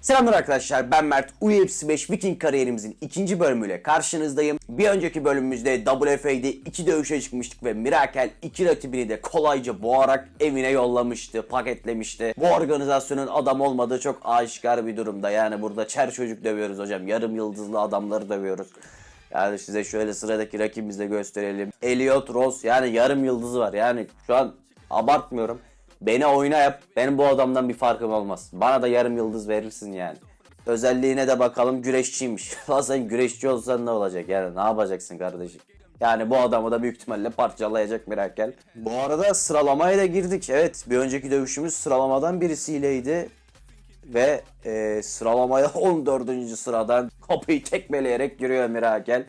Selamlar arkadaşlar ben Mert. UFC 5 Viking kariyerimizin ikinci bölümüyle karşınızdayım. Bir önceki bölümümüzde WFA'de iki dövüşe çıkmıştık ve Mirakel iki rakibini de kolayca boğarak evine yollamıştı, paketlemişti. Bu organizasyonun adam olmadığı çok aşikar bir durumda. Yani burada çer çocuk dövüyoruz hocam. Yarım yıldızlı adamları dövüyoruz. Yani size şöyle sıradaki rakibimizi de gösterelim. Elliot Ross yani yarım yıldızı var. Yani şu an abartmıyorum. Beni oyuna yap. Benim bu adamdan bir farkım olmaz. Bana da yarım yıldız verirsin yani. Özelliğine de bakalım güreşçiymiş. Lan sen güreşçi olsan ne olacak yani ne yapacaksın kardeşim? Yani bu adamı da büyük ihtimalle parçalayacak Mirakel. Bu arada sıralamaya da girdik. Evet bir önceki dövüşümüz sıralamadan birisiyleydi. Ve e, sıralamaya 14. sıradan kapıyı tekmeleyerek giriyor Mirakel.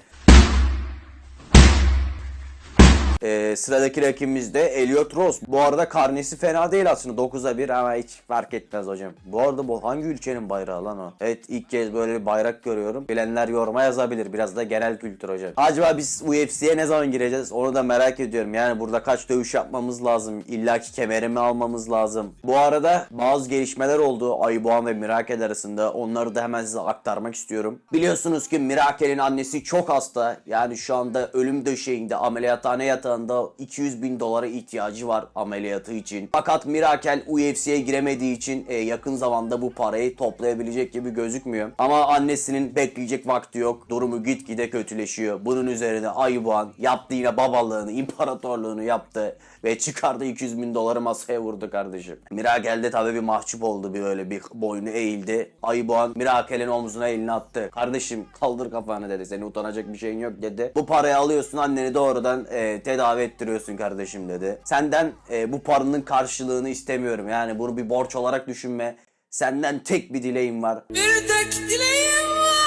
Ee, sıradaki rakibimiz de Elliot Ross. Bu arada karnesi fena değil aslında 9'a 1 ama hiç fark etmez hocam. Bu arada bu hangi ülkenin bayrağı lan o? Evet ilk kez böyle bir bayrak görüyorum. Bilenler yoruma yazabilir. Biraz da genel kültür hocam. Acaba biz UFC'ye ne zaman gireceğiz? Onu da merak ediyorum. Yani burada kaç dövüş yapmamız lazım? İlla ki kemerimi almamız lazım. Bu arada bazı gelişmeler oldu Ayboğan ve Mirakel arasında. Onları da hemen size aktarmak istiyorum. Biliyorsunuz ki Mirakel'in annesi çok hasta. Yani şu anda ölüm döşeğinde ameliyathane yatağında 200 bin dolara ihtiyacı var ameliyatı için. Fakat Mirakel UFC'ye giremediği için e, yakın zamanda bu parayı toplayabilecek gibi gözükmüyor. Ama annesinin bekleyecek vakti yok. Durumu gitgide kötüleşiyor. Bunun üzerine Ayboğan yaptı yine babalığını, imparatorluğunu yaptı ve çıkardı 200 bin doları masaya vurdu kardeşim. Mirakel de tabii bir mahcup oldu bir böyle bir boynu eğildi. Ayboğan Mirakel'in omzuna elini attı. Kardeşim kaldır kafanı dedi. Senin utanacak bir şeyin yok dedi. Bu parayı alıyorsun anneni doğrudan e, tedavi ettiriyorsun kardeşim dedi. Senden e, bu paranın karşılığını istemiyorum. Yani bunu bir borç olarak düşünme. Senden tek bir dileğim var. Bir tek dileğim var.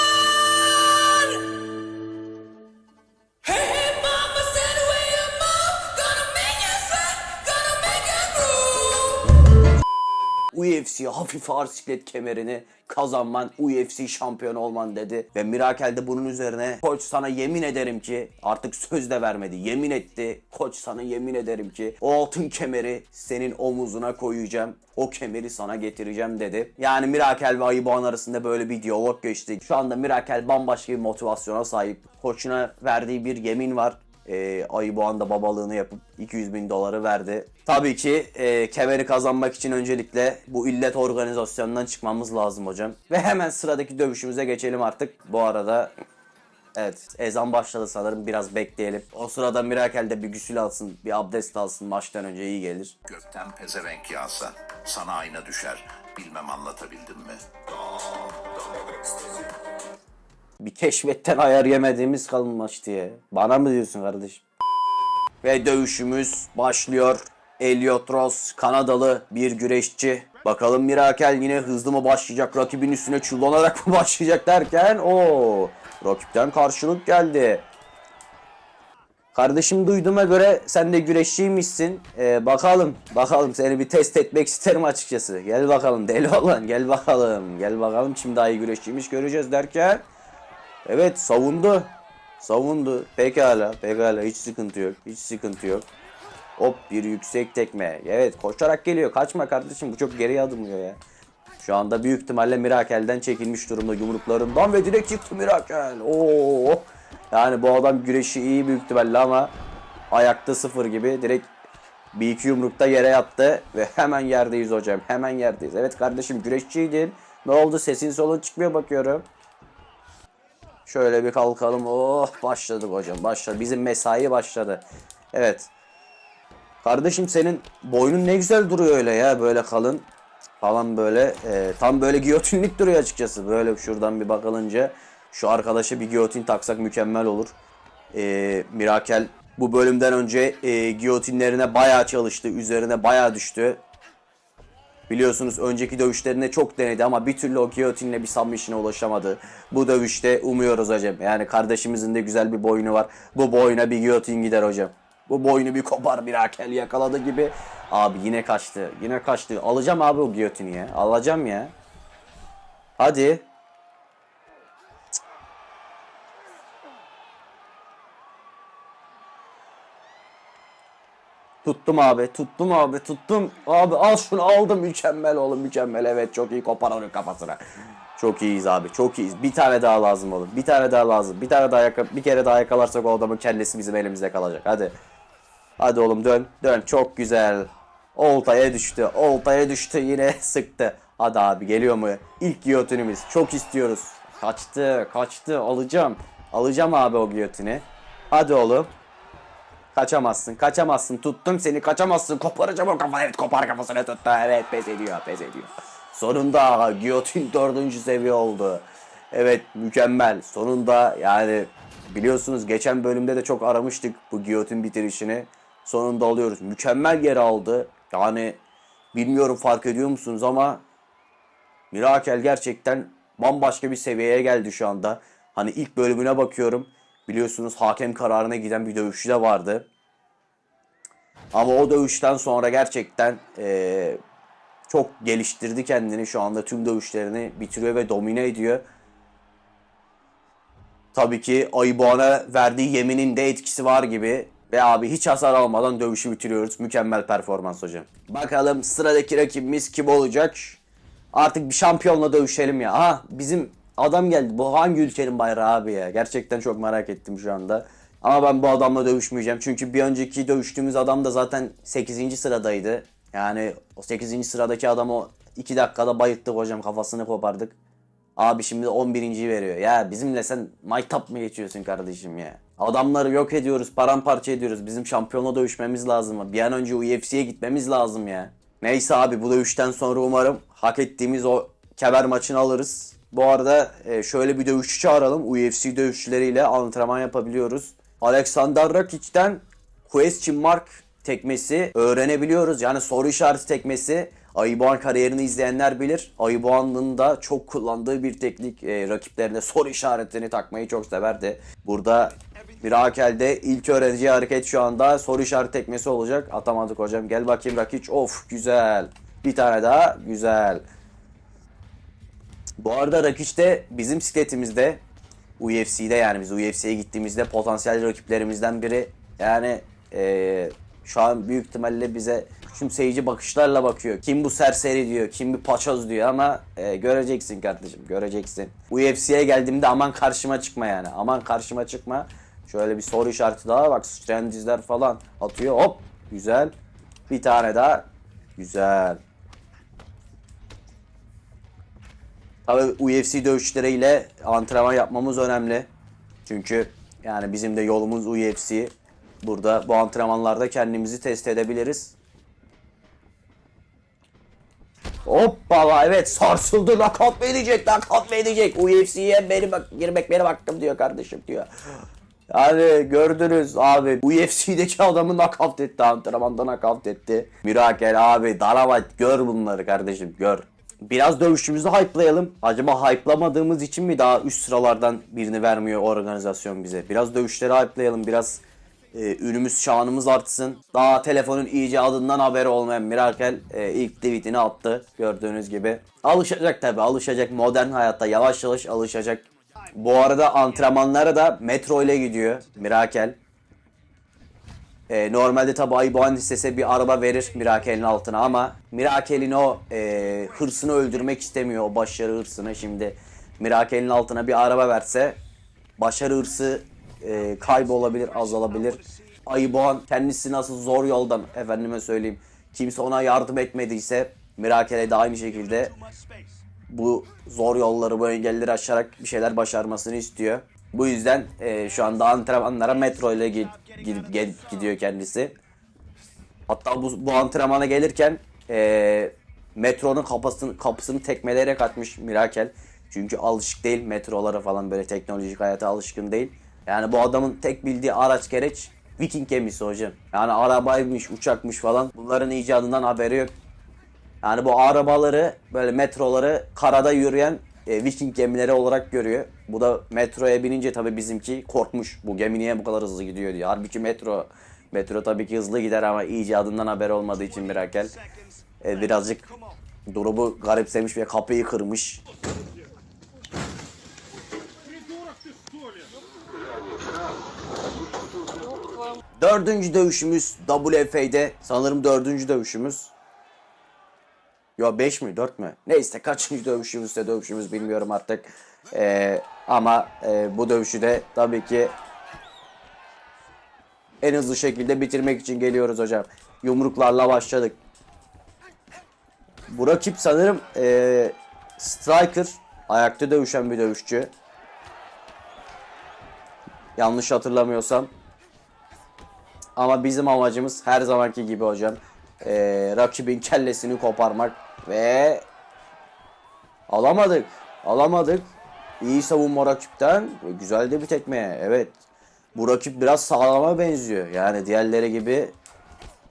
Hey UFC hafif ağır siklet kemerini kazanman, UFC şampiyonu olman dedi. Ve Mirakel de bunun üzerine koç sana yemin ederim ki artık söz de vermedi. Yemin etti. Koç sana yemin ederim ki o altın kemeri senin omuzuna koyacağım. O kemeri sana getireceğim dedi. Yani Mirakel ve Ayıboğan arasında böyle bir diyalog geçti. Şu anda Mirakel bambaşka bir motivasyona sahip. Koçuna verdiği bir yemin var e, Ayıboğan da babalığını yapıp 200 bin doları verdi. Tabii ki e, kemeri kazanmak için öncelikle bu illet organizasyonundan çıkmamız lazım hocam. Ve hemen sıradaki dövüşümüze geçelim artık. Bu arada evet ezan başladı sanırım biraz bekleyelim. O sırada Mirakel de bir gusül alsın, bir abdest alsın maçtan önce iyi gelir. Gökten pezevenk yağsa sana ayna düşer. Bilmem anlatabildim mi? Bir keşfetten ayar yemediğimiz kalmış diye. Bana mı diyorsun kardeşim? Ve dövüşümüz başlıyor. Elliot Ross Kanadalı bir güreşçi. Bakalım Mirakel yine hızlı mı başlayacak? Rakibin üstüne çullanarak mı başlayacak derken o rakipten karşılık geldi. Kardeşim duyduğuma göre sen de güreşçiymişsin. Ee, bakalım, bakalım seni bir test etmek isterim açıkçası. Gel bakalım deli olan, gel bakalım. Gel bakalım kim daha iyi güreşçiymiş göreceğiz derken. Evet savundu. Savundu. Pekala, pekala hiç sıkıntı yok. Hiç sıkıntı yok. Hop bir yüksek tekme. Evet koşarak geliyor. Kaçma kardeşim bu çok geriye adımlıyor ya. Şu anda büyük ihtimalle Mirakel'den çekilmiş durumda yumruklarından ve direkt çıktı Mirakel. Oo. Yani bu adam güreşi iyi büyük ihtimalle ama ayakta sıfır gibi direkt bir iki yumrukta yere yattı ve hemen yerdeyiz hocam. Hemen yerdeyiz. Evet kardeşim güreşçiydin. Ne oldu sesin solun çıkmıyor bakıyorum. Şöyle bir kalkalım. Oh başladık hocam. Başladı. Bizim mesai başladı. Evet. Kardeşim senin boynun ne güzel duruyor öyle ya. Böyle kalın falan böyle. e, tam böyle giyotinlik duruyor açıkçası. Böyle şuradan bir bakılınca. Şu arkadaşa bir giyotin taksak mükemmel olur. E, Mirakel bu bölümden önce e, giyotinlerine bayağı çalıştı. Üzerine bayağı düştü. Biliyorsunuz önceki dövüşlerinde çok denedi ama bir türlü o giyotinle bir submission'a ulaşamadı. Bu dövüşte umuyoruz hocam. Yani kardeşimizin de güzel bir boynu var. Bu boyuna bir giyotin gider hocam. Bu boynu bir kopar bir hakel yakaladı gibi. Abi yine kaçtı. Yine kaçtı. Alacağım abi o giyotini ya. Alacağım ya. Hadi. Tuttum abi, tuttum abi, tuttum. Abi al şunu aldım. Mükemmel oğlum, mükemmel. Evet çok iyi kopar onun kafasına. Çok iyiyiz abi, çok iyiyiz. Bir tane daha lazım oğlum. Bir tane daha lazım. Bir tane daha yaka bir kere daha yakalarsak o adamın kendisi bizim elimizde kalacak. Hadi. Hadi oğlum dön, dön. Çok güzel. Oltaya düştü. Oltaya düştü yine sıktı. Hadi abi geliyor mu? İlk giyotinimiz. Çok istiyoruz. Kaçtı, kaçtı. Alacağım. Alacağım abi o giyotini. Hadi oğlum. Kaçamazsın, kaçamazsın. Tuttum seni, kaçamazsın. Koparacağım o kafayı. Evet, kopar kafasını tuttu. Evet, pes ediyor, pes ediyor. Sonunda giyotin dördüncü seviye oldu. Evet, mükemmel. Sonunda yani biliyorsunuz geçen bölümde de çok aramıştık bu giyotin bitirişini. Sonunda alıyoruz. Mükemmel yer aldı. Yani bilmiyorum fark ediyor musunuz ama Mirakel gerçekten bambaşka bir seviyeye geldi şu anda. Hani ilk bölümüne bakıyorum. Biliyorsunuz hakem kararına giden bir dövüşü de vardı. Ama o dövüşten sonra gerçekten eee, çok geliştirdi kendini. Şu anda tüm dövüşlerini bitiriyor ve domine ediyor. Tabii ki Ayıboğan'a verdiği yeminin de etkisi var gibi. Ve abi hiç hasar almadan dövüşü bitiriyoruz. Mükemmel performans hocam. Bakalım sıradaki rakibimiz kim olacak? Artık bir şampiyonla dövüşelim ya. Aha bizim adam geldi. Bu hangi ülkenin bayrağı abi ya? Gerçekten çok merak ettim şu anda. Ama ben bu adamla dövüşmeyeceğim. Çünkü bir önceki dövüştüğümüz adam da zaten 8. sıradaydı. Yani o 8. sıradaki adamı 2 dakikada bayılttık hocam. Kafasını kopardık. Abi şimdi 11. veriyor. Ya bizimle sen maytap mı geçiyorsun kardeşim ya? Adamları yok ediyoruz, paramparça ediyoruz. Bizim şampiyonla dövüşmemiz lazım. Bir an önce UFC'ye gitmemiz lazım ya. Neyse abi bu dövüşten sonra umarım hak ettiğimiz o kemer maçını alırız. Bu arada e, şöyle bir dövüşçü çağıralım. UFC dövüşçüleriyle antrenman yapabiliyoruz. Alexander Rakic'ten question mark tekmesi öğrenebiliyoruz. Yani soru işareti tekmesi. Ayıboğan kariyerini izleyenler bilir. Ayıboğan'ın da çok kullandığı bir teknik e, rakiplerine soru işaretini takmayı çok severdi. Burada Mirakel'de ilk öğreneceği hareket şu anda soru işareti tekmesi olacak. Atamadık hocam. Gel bakayım Rakic. Of güzel. Bir tane daha. Güzel. Bu arada Rakic de bizim sikletimizde UFC'de yani biz UFC'ye gittiğimizde potansiyel rakiplerimizden biri. Yani eee, şu an büyük ihtimalle bize küçümseyici bakışlarla bakıyor. Kim bu serseri diyor, kim bir paçoz diyor ama eee, göreceksin kardeşim, göreceksin. UFC'ye geldiğimde aman karşıma çıkma yani. Aman karşıma çıkma. Şöyle bir soru işareti daha bak sıçrayan falan atıyor. Hop güzel. Bir tane daha. Güzel. Tabii UFC dövüşleriyle antrenman yapmamız önemli. Çünkü yani bizim de yolumuz UFC. Burada bu antrenmanlarda kendimizi test edebiliriz. Hoppala evet sarsıldı nakavt mı edecek nakavt mı edecek UFC'ye benim bak girmek benim hakkım diyor kardeşim diyor. Yani gördünüz abi UFC'deki adamı nakavt etti antrenmanda nakavt etti. Mirakel abi dalavat gör bunları kardeşim gör. Biraz dövüşümüzü hype'layalım. Acaba hype'lamadığımız için mi daha üst sıralardan birini vermiyor organizasyon bize? Biraz dövüşleri hype'layalım. Biraz e, ünümüz, şanımız artsın. Daha telefonun icadından haberi olmayan Mirakel e, ilk tweetini attı. Gördüğünüz gibi. Alışacak tabi alışacak. Modern hayatta yavaş yavaş alışacak. Bu arada antrenmanlara da metro ile gidiyor Mirakel. E, normalde tabi Ayboğan istese bir araba verir Mirakel'in altına ama Mirakel'in o e, hırsını öldürmek istemiyor o başarı hırsını. Şimdi Mirakel'in altına bir araba verse başarı hırsı e, kaybolabilir, azalabilir. Ayboğan kendisi nasıl zor yoldan efendime söyleyeyim kimse ona yardım etmediyse Mirakel'e de aynı şekilde bu zor yolları, bu engelleri aşarak bir şeyler başarmasını istiyor. Bu yüzden e, şu anda antrenmanlara metro ile gidip gel- gidiyor kendisi. Hatta bu, bu antrenmana gelirken e, metronun kapısını, kapısını tekmeleyerek atmış Mirakel. Çünkü alışık değil metrolara falan böyle teknolojik hayata alışkın değil. Yani bu adamın tek bildiği araç gereç Viking gemisi hocam. Yani arabaymış, uçakmış falan. Bunların icadından haberi yok. Yani bu arabaları böyle metroları karada yürüyen e, Viking gemileri olarak görüyor. Bu da metroya binince tabii bizimki korkmuş. Bu gemi niye bu kadar hızlı gidiyor diyor. Halbuki metro metro tabii ki hızlı gider ama icadından haber olmadığı için Mirakel e, birazcık durumu garipsemiş ve kapıyı kırmış. Dördüncü dövüşümüz WFA'de. Sanırım dördüncü dövüşümüz. Yo 5 mi 4 mü? Neyse kaçıncı dövüşümüzse dövüşümüz bilmiyorum artık. Ee, ama e, bu dövüşü de tabii ki en hızlı şekilde bitirmek için geliyoruz hocam. Yumruklarla başladık. Bu rakip sanırım e, striker. Ayakta dövüşen bir dövüşçü. Yanlış hatırlamıyorsam. Ama bizim amacımız her zamanki gibi hocam. e, rakibin kellesini koparmak ve alamadık. Alamadık. İyi savunma rakipten güzel de bir tekme. Evet. Bu rakip biraz sağlama benziyor. Yani diğerleri gibi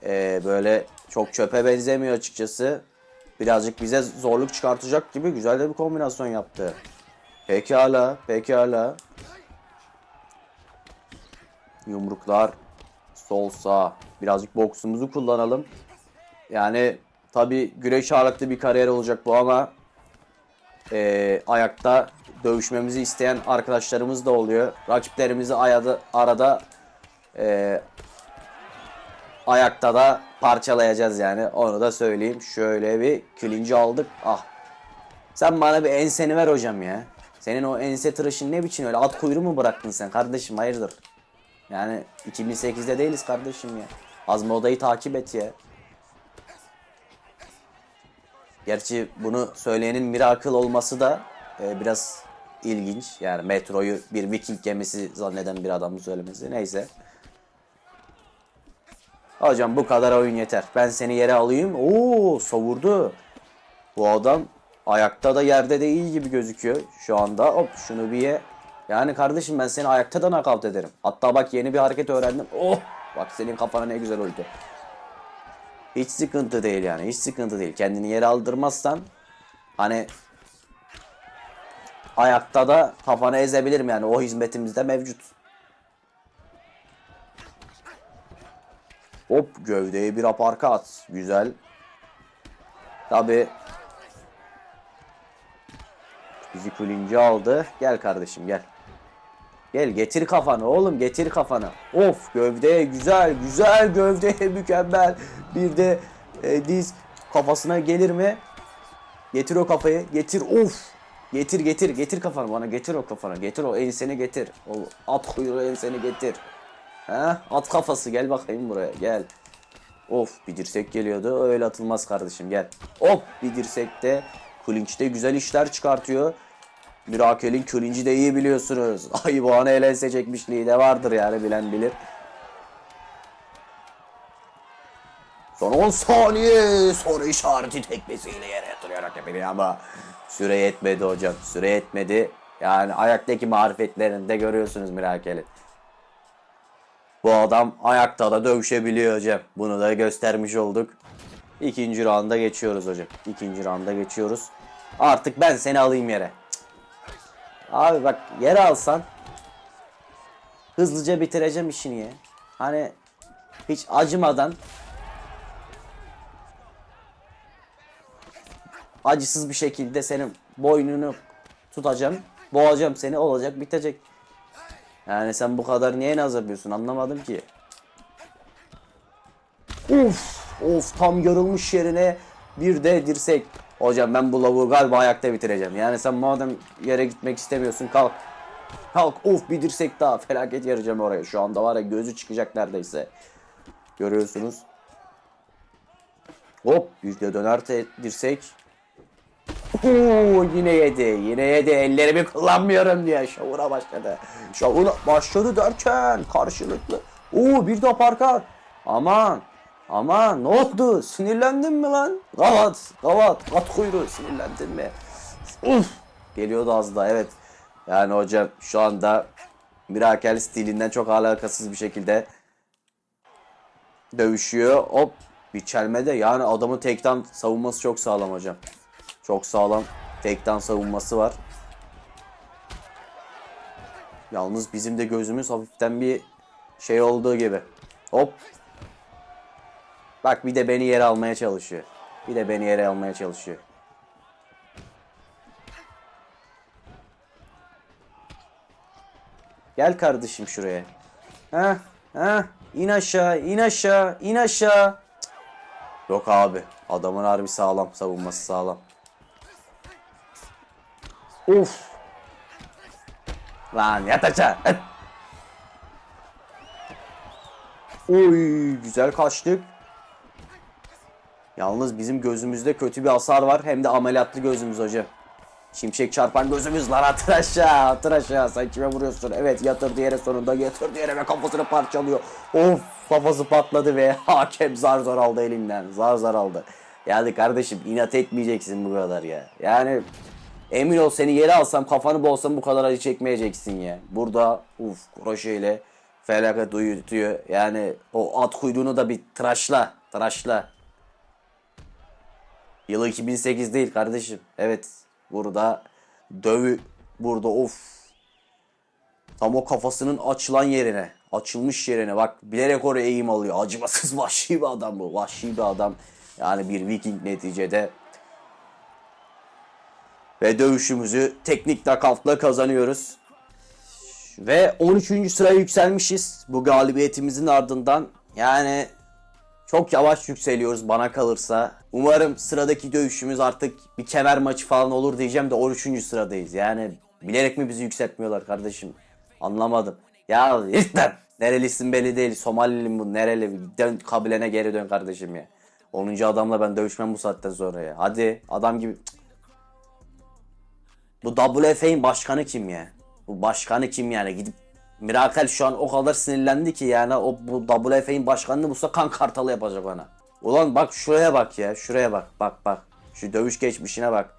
e, böyle çok çöpe benzemiyor açıkçası. Birazcık bize zorluk çıkartacak gibi güzel de bir kombinasyon yaptı. Pekala, pekala. Yumruklar, sol sağ. Birazcık boksumuzu kullanalım. Yani tabi güreş ağırlıklı bir kariyer olacak bu ama e, ayakta dövüşmemizi isteyen arkadaşlarımız da oluyor. Rakiplerimizi ayada, arada e, ayakta da parçalayacağız yani. Onu da söyleyeyim. Şöyle bir klinci aldık. Ah. Sen bana bir enseni ver hocam ya. Senin o ense tıraşın ne biçim öyle? At kuyruğu mu bıraktın sen kardeşim? Hayırdır? Yani 2008'de değiliz kardeşim ya. Az modayı takip et ya. Gerçi bunu söyleyenin Miracle olması da e, biraz ilginç. Yani metroyu bir Viking gemisi zanneden bir adamın söylemesi. Neyse. Hocam bu kadar oyun yeter. Ben seni yere alayım. Oo savurdu. Bu adam ayakta da yerde de iyi gibi gözüküyor. Şu anda hop şunu bir ye. Yani kardeşim ben seni ayakta da nakavt ederim. Hatta bak yeni bir hareket öğrendim. Oh bak senin kafana ne güzel oldu. Hiç sıkıntı değil yani. Hiç sıkıntı değil. Kendini yere aldırmazsan hani ayakta da kafanı ezebilirim yani. O hizmetimizde mevcut. Hop gövdeye bir aparka at. Güzel. Tabi bizi kulinci aldı. Gel kardeşim gel. Gel getir kafanı oğlum getir kafanı. Of gövdeye güzel güzel gövdeye mükemmel. Bir de e, diz kafasına gelir mi? Getir o kafayı getir of. Getir getir getir kafanı bana getir o kafanı getir o enseni getir. O at kuyruğu enseni getir. Ha? At kafası gel bakayım buraya gel. Of bir dirsek geliyordu öyle atılmaz kardeşim gel. Hop bir dirsek de Klinç'te güzel işler çıkartıyor. Mirakel'in Klinç'i de iyi biliyorsunuz. Ay bu an elense çekmişliği de vardır yani bilen bilir. Son 10 saniye soru işareti tekmesiyle yere yatırıyor rakibini ama süre yetmedi hocam. Süre yetmedi. Yani ayaktaki marifetlerini de görüyorsunuz Mirakel'in. Bu adam ayakta da dövüşebiliyor hocam. Bunu da göstermiş olduk. İkinci rounda geçiyoruz hocam. İkinci rounda geçiyoruz. Artık ben seni alayım yere. Abi bak yere alsan hızlıca bitireceğim işini ya. Hani hiç acımadan acısız bir şekilde senin boynunu tutacağım. Boğacağım seni olacak bitecek. Yani sen bu kadar niye naz yapıyorsun anlamadım ki. Uf, of tam yarılmış yerine bir de dirsek. Hocam ben bu lavuğu galiba ayakta bitireceğim. Yani sen madem yere gitmek istemiyorsun kalk. Kalk of bir dirsek daha felaket yarayacağım oraya. Şu anda var ya gözü çıkacak neredeyse. Görüyorsunuz. Hop bir de döner dirsek. Oo, yine yedi. Yine yedi. Ellerimi kullanmıyorum diye şovuna başladı. Şovuna başladı derken karşılıklı. Oo bir de parka. Aman. Aman ne oldu? Sinirlendin mi lan? Gavat. Gavat. At kuyruğu. Sinirlendin mi? Uf. Geliyordu az daha evet. Yani hocam şu anda Mirakel stilinden çok alakasız bir şekilde dövüşüyor. Hop bir çelmede yani adamın tekten savunması çok sağlam hocam. Çok sağlam tekten savunması var. Yalnız bizim de gözümüz hafiften bir şey olduğu gibi. Hop. Bak bir de beni yere almaya çalışıyor. Bir de beni yere almaya çalışıyor. Gel kardeşim şuraya. Ha? Ha? in aşağı, in aşağı, in aşağı. Yok abi. Adamın harbi sağlam. Savunması sağlam. Of. Lan yat aşağı. Oy güzel kaçtık. Yalnız bizim gözümüzde kötü bir hasar var. Hem de ameliyatlı gözümüz hocam. Şimşek çarpan gözümüz lan. Atır aşağı atır aşağı. Sen kime vuruyorsun? Evet yatır yere sonunda yatır yere ve kafasını parçalıyor. Of kafası patladı ve hakem zar zor aldı elinden. Zar zar aldı. Yani kardeşim inat etmeyeceksin bu kadar ya. Yani emin ol seni yere alsam kafanı bolsam bu kadar acı çekmeyeceksin ya. Burada uf kroşeyle felaket uyutuyor yani o at kuyruğunu da bir tıraşla tıraşla Yılı 2008 değil kardeşim. Evet. Burada dövü burada of. Tam o kafasının açılan yerine, açılmış yerine bak bilerek oraya eğim alıyor. Acımasız vahşi bir adam bu. Vahşi bir adam. Yani bir Viking neticede. Ve dövüşümüzü teknik nakavtla kazanıyoruz. Ve 13. sıraya yükselmişiz bu galibiyetimizin ardından. Yani çok yavaş yükseliyoruz bana kalırsa. Umarım sıradaki dövüşümüz artık bir kemer maçı falan olur diyeceğim de 13. sıradayız. Yani bilerek mi bizi yükseltmiyorlar kardeşim? Anlamadım. Ya lütfen. Nerelisin belli değil. Somalili bu nereli? Dön kabilene geri dön kardeşim ya. 10. adamla ben dövüşmem bu saatten sonra ya. Hadi adam gibi. Bu WFA'nin başkanı kim ya? Bu başkanı kim yani? Gidip Mirakel şu an o kadar sinirlendi ki yani o bu WFA'nin başkanını bulsa kan kartalı yapacak ona. Ulan bak şuraya bak ya. Şuraya bak. Bak bak. Şu dövüş geçmişine bak.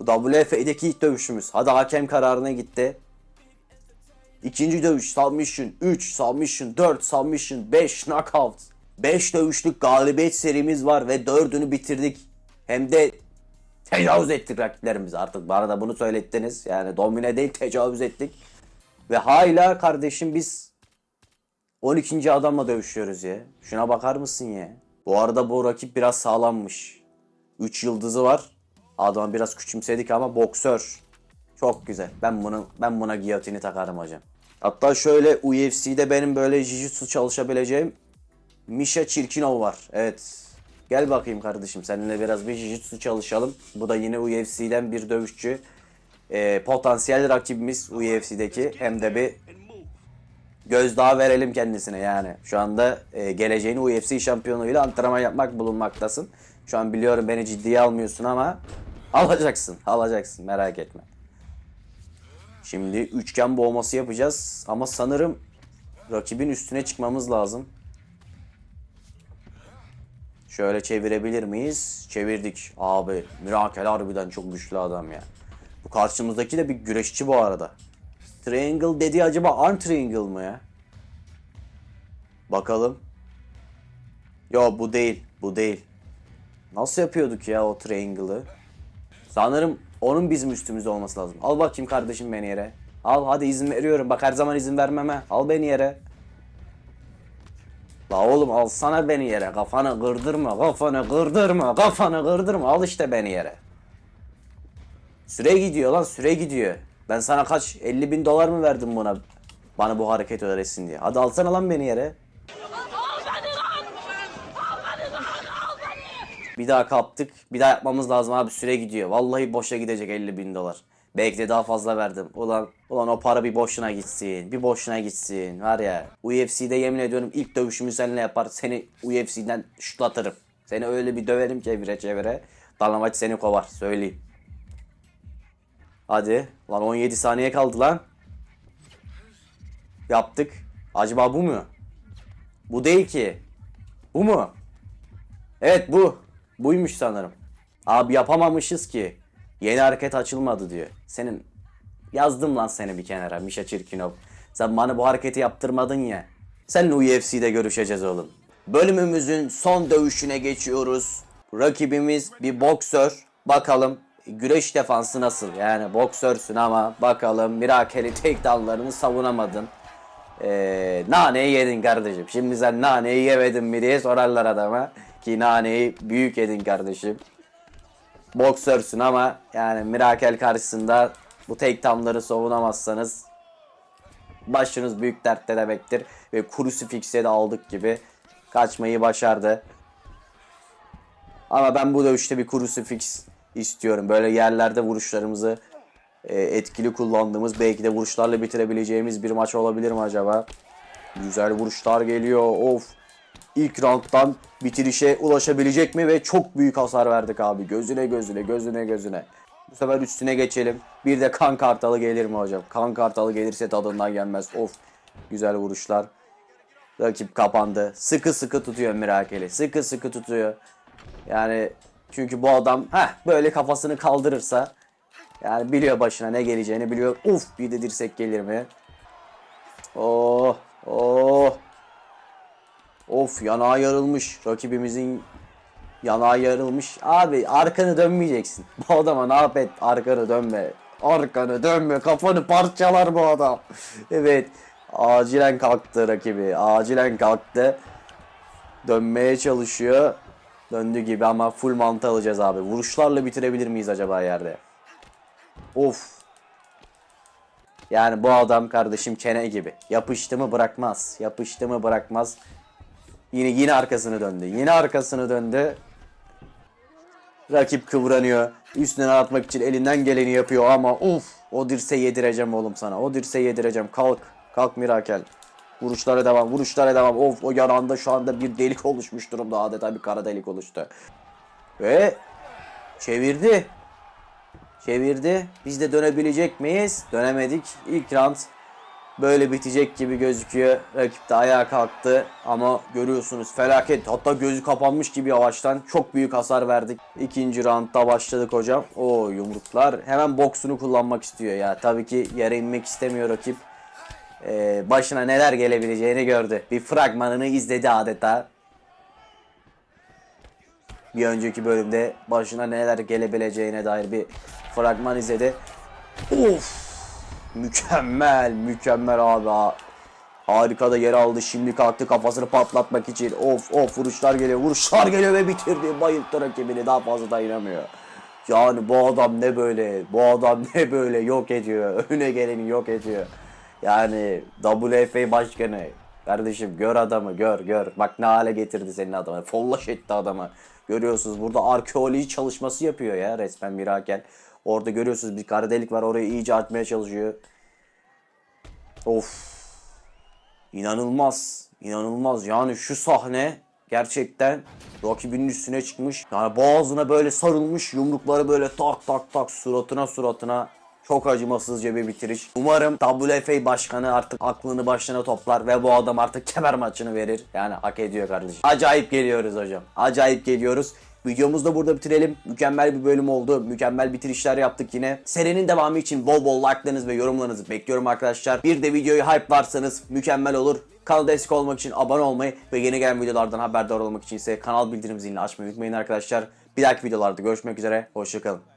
Bu WFA'deki ilk dövüşümüz. Hadi hakem kararına gitti. İkinci dövüş submission 3, submission 4, submission 5, knockout. 5 dövüşlük galibiyet serimiz var ve 4'ünü bitirdik. Hem de tecavüz ettik rakiplerimizi artık. Bana da bunu söylettiniz. Yani domine değil tecavüz ettik. Ve hala kardeşim biz 12. adamla dövüşüyoruz ya. Şuna bakar mısın ya? Bu arada bu rakip biraz sağlammış. 3 yıldızı var. Adamı biraz küçümsedik ama boksör. Çok güzel. Ben bunu ben buna giyotini takarım hocam. Hatta şöyle UFC'de benim böyle jiu-jitsu çalışabileceğim Misha Çirkinov var. Evet. Gel bakayım kardeşim seninle biraz bir jiu-jitsu çalışalım. Bu da yine UFC'den bir dövüşçü. Ee, potansiyel rakibimiz UFC'deki hem de bir gözdağı verelim kendisine yani. Şu anda e, geleceğin UFC şampiyonuyla antrenman yapmak bulunmaktasın. Şu an biliyorum beni ciddiye almıyorsun ama alacaksın, alacaksın merak etme. Şimdi üçgen boğması yapacağız ama sanırım rakibin üstüne çıkmamız lazım. Şöyle çevirebilir miyiz? Çevirdik. Abi Mirakel harbiden çok güçlü adam ya. Bu karşımızdaki de bir güreşçi bu arada. Triangle dedi acaba arm triangle mı ya? Bakalım. Yo bu değil. Bu değil. Nasıl yapıyorduk ya o triangle'ı? Sanırım onun bizim üstümüzde olması lazım. Al bakayım kardeşim beni yere. Al hadi izin veriyorum. Bak her zaman izin vermem ha. Al beni yere. La oğlum alsana beni yere. Kafanı kırdırma. Kafanı kırdırma. Kafanı kırdırma. Al işte beni yere. Süre gidiyor lan süre gidiyor. Ben sana kaç 50 bin dolar mı verdim buna? Bana bu hareket öğretsin diye. Hadi alsana lan beni yere. Bir daha kaptık. Bir daha yapmamız lazım abi süre gidiyor. Vallahi boşa gidecek 50 bin dolar. Belki de daha fazla verdim. Ulan, ulan o para bir boşuna gitsin. Bir boşuna gitsin. Var ya UFC'de yemin ediyorum ilk dövüşümü seninle yapar. Seni UFC'den şutlatırım. Seni öyle bir döverim çevire çevire. Dalamaç seni kovar söyleyeyim. Hadi. Lan 17 saniye kaldı lan. Yaptık. Acaba bu mu? Bu değil ki. Bu mu? Evet bu. Buymuş sanırım. Abi yapamamışız ki. Yeni hareket açılmadı diyor. Senin yazdım lan seni bir kenara Mişa Çirkinov. Sen bana bu hareketi yaptırmadın ya. Seninle UFC'de görüşeceğiz oğlum. Bölümümüzün son dövüşüne geçiyoruz. Rakibimiz bir boksör. Bakalım güreş defansı nasıl? Yani boksörsün ama bakalım Mirakel'i takedownlarını savunamadın. Ee, naneyi yedin kardeşim. Şimdi sen naneyi yemedin mi diye sorarlar adama. Ki naneyi büyük yedin kardeşim. Boksörsün ama yani Mirakel karşısında bu takedownları savunamazsanız başınız büyük dertte demektir. Ve Crucifix'e de aldık gibi kaçmayı başardı. Ama ben bu dövüşte bir Crucifix istiyorum. Böyle yerlerde vuruşlarımızı e, etkili kullandığımız belki de vuruşlarla bitirebileceğimiz bir maç olabilir mi acaba? Güzel vuruşlar geliyor. Of. İlk rounddan bitirişe ulaşabilecek mi ve çok büyük hasar verdik abi. Gözüne gözüne gözüne gözüne. Bu sefer üstüne geçelim. Bir de kan kartalı gelir mi hocam? Kan kartalı gelirse tadından gelmez. Of. Güzel vuruşlar. Rakip kapandı. Sıkı sıkı tutuyor Mirakeli. Sıkı sıkı tutuyor. Yani çünkü bu adam heh, böyle kafasını kaldırırsa yani biliyor başına ne geleceğini biliyor. Uf bir de dirsek gelir mi? Oh oh. Of yanağı yarılmış. Rakibimizin yanağı yarılmış. Abi arkanı dönmeyeceksin. Bu adama ne yap et arkanı dönme. Arkanı dönme kafanı parçalar bu adam. evet acilen kalktı rakibi. Acilen kalktı. Dönmeye çalışıyor. Döndü gibi ama full mantı alacağız abi. Vuruşlarla bitirebilir miyiz acaba yerde? Of. Yani bu adam kardeşim çene gibi. Yapıştı mı bırakmaz. Yapıştı mı bırakmaz. Yine yine arkasını döndü. Yine arkasını döndü. Rakip kıvranıyor. Üstüne atmak için elinden geleni yapıyor ama uf o dirseği yedireceğim oğlum sana. O dirseği yedireceğim. Kalk. Kalk Mirakel. Vuruşlara devam. Vuruşlara devam. Of o yanağında şu anda bir delik oluşmuş durumda. Adeta bir kara delik oluştu. Ve çevirdi. Çevirdi. Biz de dönebilecek miyiz? Dönemedik. İlk round böyle bitecek gibi gözüküyor. Rakip de ayağa kalktı ama görüyorsunuz felaket. Hatta gözü kapanmış gibi yavaştan çok büyük hasar verdik. İkinci roundda başladık hocam. O yumruklar. Hemen boksunu kullanmak istiyor ya. Tabii ki yere inmek istemiyor rakip. Ee, başına neler gelebileceğini gördü. Bir fragmanını izledi adeta. Bir önceki bölümde başına neler gelebileceğine dair bir fragman izledi. Of! Mükemmel, mükemmel abi. ha. Harika da yer aldı. Şimdi kalktı kafasını patlatmak için. Of of vuruşlar geliyor. Vuruşlar geliyor ve bitirdi. Bayılttı rakibini. Daha fazla dayanamıyor. Yani bu adam ne böyle? Bu adam ne böyle? Yok ediyor. Önüne geleni yok ediyor. Yani WFA başkanı. Kardeşim gör adamı gör gör. Bak ne hale getirdi senin adamı. Follaş etti adamı. Görüyorsunuz burada arkeoloji çalışması yapıyor ya resmen Mirakel. Orada görüyorsunuz bir kara delik var orayı iyice açmaya çalışıyor. Of. İnanılmaz. İnanılmaz. Yani şu sahne gerçekten rakibinin üstüne çıkmış. Yani boğazına böyle sarılmış. Yumrukları böyle tak tak tak suratına suratına. Çok acımasızca bir bitiriş. Umarım WFA başkanı artık aklını başına toplar ve bu adam artık kemer maçını verir. Yani hak ediyor kardeşim. Acayip geliyoruz hocam. Acayip geliyoruz. Videomuzu da burada bitirelim. Mükemmel bir bölüm oldu. Mükemmel bitirişler yaptık yine. Serinin devamı için bol bol like'larınızı ve yorumlarınızı bekliyorum arkadaşlar. Bir de videoyu hype varsanız mükemmel olur. Kanala destek olmak için abone olmayı ve yeni gelen videolardan haberdar olmak için ise kanal bildirim zilini açmayı unutmayın arkadaşlar. Bir dahaki videolarda görüşmek üzere. Hoşçakalın.